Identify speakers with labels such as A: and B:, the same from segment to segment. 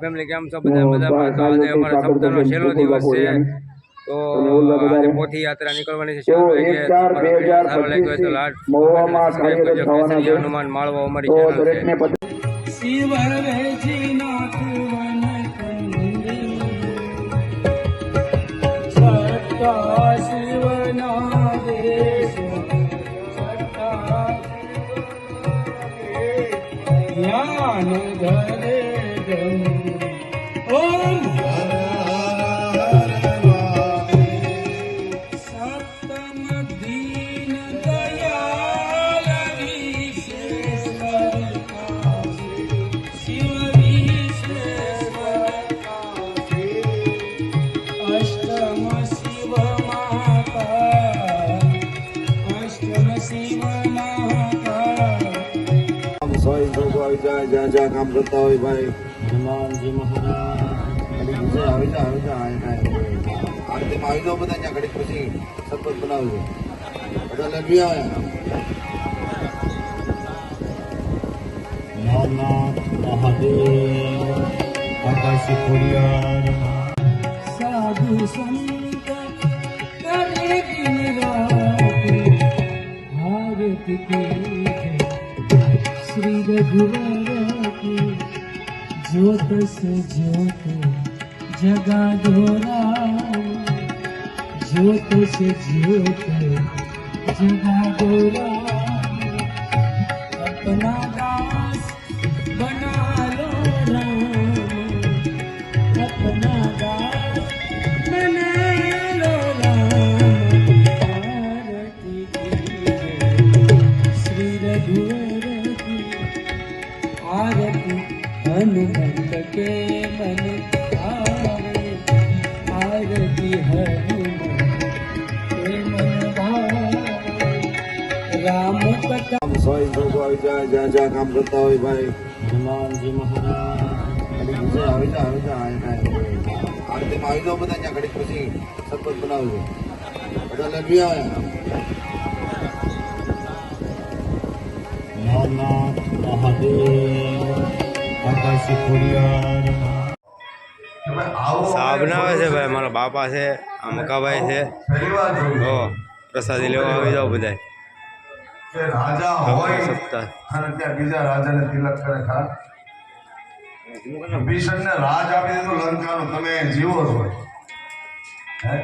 A: Family કેમ છો બધા મજામાં તો આજે અમારા સપ્તાહનો છેલ્લો દિવસ છે તો આજે પોથી યાત્રા નીકળવાની છે શરૂ થઈ ગઈ.
B: ચાર બે હજાર
A: સારો લાગ્યો હોય તો લાડ
B: મહુવામાં
A: સબસ્ક્રાઇબ કરજો.
B: થવાના છે.
A: કેસરીયા હનુમાન માળવો અમારી
B: તો
A: ચેનલ છે
B: દરેકને પસંદ
C: શિવર વેચીનાથ
B: જાય જ્યાં કામ કરતા હોય ભાઈ. હનુમાનજી મહારાજ. છે આવી જા આવી જા આ રીતે આવી જાઓ બધા અહીંયા ઘડી ખુશી સરપંચ બનાવજો બધા લગી આવે મહાદેવ આકાશી પુરિયા
C: સાધુ સંત કરે ભારતી શ્રી રઘુવર જ્યોત સ જ્યોત જગા દોરા જ્યોત છે જ્યોત
B: જગા દોરા અપના જ્યાં કામ કરતા હોય ભાઈ. હનુમાનજી મહારાજ. આવી જા આવી જા આરતીમાં આવી જાઓ બધા ત્યાં ઘડીક પછી સરબત બનાવજો. બધા લગી
A: સાહેબ બનાવે છે ભાઈ મારા બાપા છે આ મકાભાઈ છે. પ્રસાદી લેવા આવી જાઓ બધા
D: કે રાજા હોય અને ત્યાં બીજા રાજાને તિલક કરે ખરા ભીષણને રાજ આપી દીધું લંકાનું તમે જીવો છો. હે?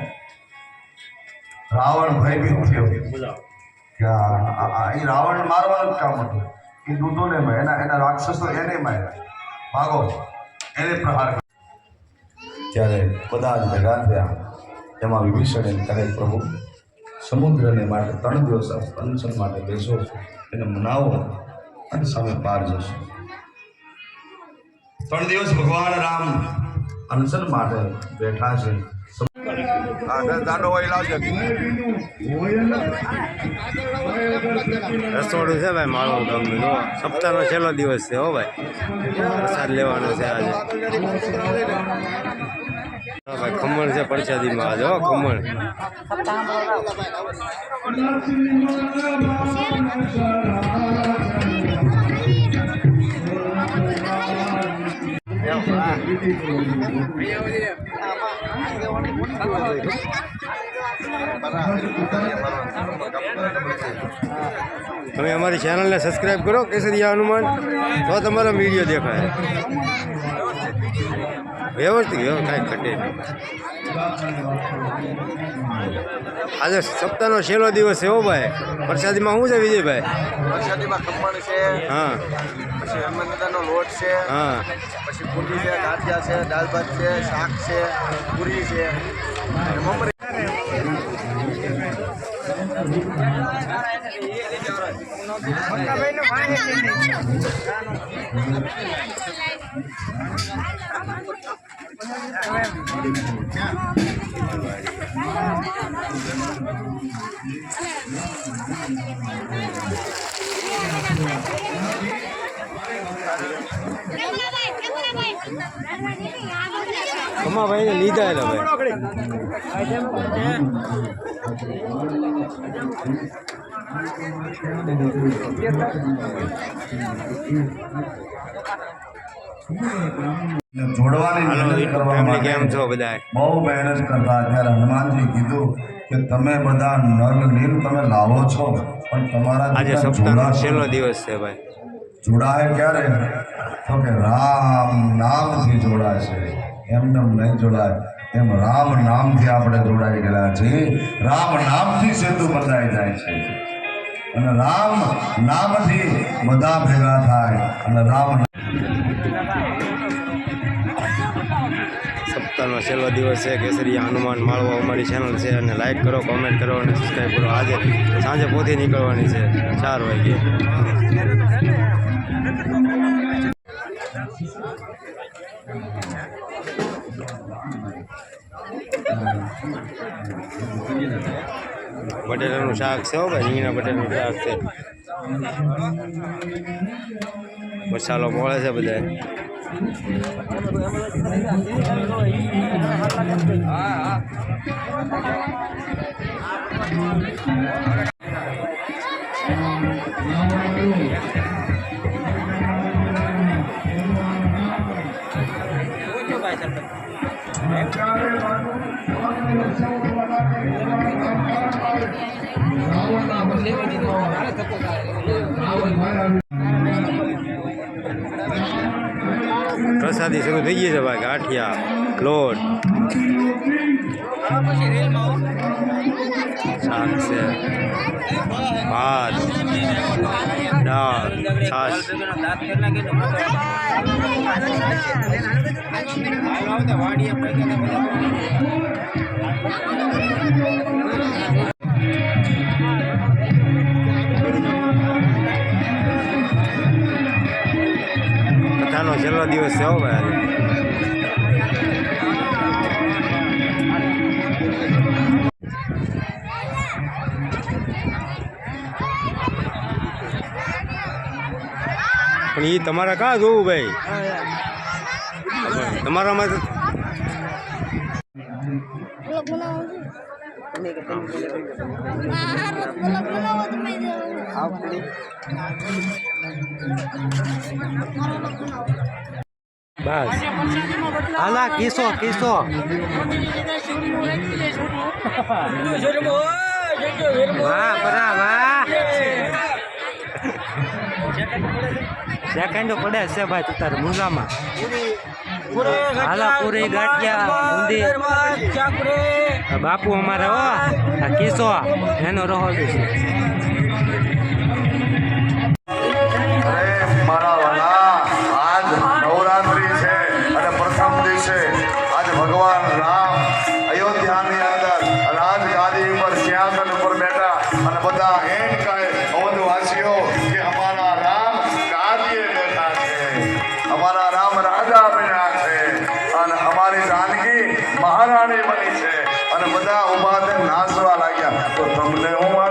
D: રાવણ ભયભીત થયો. કે ઈ રાવણ મારવાનું જ કામ હતું. એ દૂધોને ને એના એના રાક્ષસો એને માર્યા. ભાગો એને પ્રહાર. ત્યારે બધા જ ભેગા થયા. એમાં વિભીષણ એમ કરે પ્રભુ સમુદ્રને માટે ત્રણ દિવસ અનશન માટે બેસો એને મનાવો અને સામે પાર જશો. ત્રણ દિવસ ભગવાન રામ અનશન માટે બેઠા છે.
A: રસોડું છે ભાઈ માળો ગામનું. જો, સપ્તાહનો છેલ્લો દિવસ છે હો ભાઈ. પ્રસાદ લેવાનો છે આજે. ભાઈ, ખમણ છે પરસાદી માં જો ખમણ. તમે અમારી ચેનલને સબસ્ક્રાઈબ કરો, કેસરિયા હનુમાન, તો તમારો વીડિયો દેખાય. વ્યવસ્થિત વ્યવસ્થા કાંઈ ઘટે. આજે સપ્તાહનો છેલ્લો દિવસ છે હો ભાઈ. પ્રસાદીમાં શું છે વિજયભાઈ?
B: વરસાદીમાં ખમણ છે
A: હા.
B: પછી હનુમાનદાદાનો લોટ છે
A: હા.
B: પછી પૂરી છે ગાંઠિયા છે દાળ ભાત છે શાક છે પૂરી છે. મમરી
A: ખમાભાઈને લીધા એટલે ભાઈ.
D: જોડવાની કરવા
A: કેમ છો બધા
D: બહુ મહેનત કરતા ત્યારે હનુમાનજી કીધું કે તમે બધા નર નીર તમે લાવો છો પણ તમારા
A: આજે સપ્તાહનો છેલ્લો દિવસ છે ભાઈ.
D: જોડાય ક્યારે? તો કે રામ નામથી જોડાશે એમને નહીં જોડાય. એમ રામ નામથી આપણે જોડાઈ ગયેલા છીએ. રામ નામથી સેતુ બંધાઈ જાય છે. અને રામ નામથી બધા ભેગા થાય. અને રામ
A: સપ્તાહનો છેલ્લો દિવસ છે. કેસરિયા હનુમાન માળવો અમારી ચેનલ છે અને લાઈક કરો કોમેન્ટ કરો અને સબસ્ક્રાઈબ કરો. આજે સાંજે પોતી નીકળવાની છે. ચાર વાગે. બટેટાનું શાક છે હો ભાઈ રીંગણા બટેટાનું શાક છે. મસાલો મળે છે બધા લેવા દીધો મારે ધક્કો પ્રસાદી શરૂ થઈ ગઈ છે ભાઈ ગાંઠિયા લોટ શાક છે ભાત દાળ છાશ કથાનો છેલ્લો દિવસ છે હો ભાઈ. પણ એ તમારા કાં જોવું ભાઈ? તમારામાં તો બસ.
C: હાલા કિસો કિસો વાહ બરા વાહ. સેકન્ડ પડે છે ભાઈ તું તારે મુંગામાં હાલા પૂરી ગાંઠિયા આ બાપુ અમારે હો આ કિસો એનો રહો છે
D: બધા ઊભા નાચવા લાગ્યા. તો તમને હું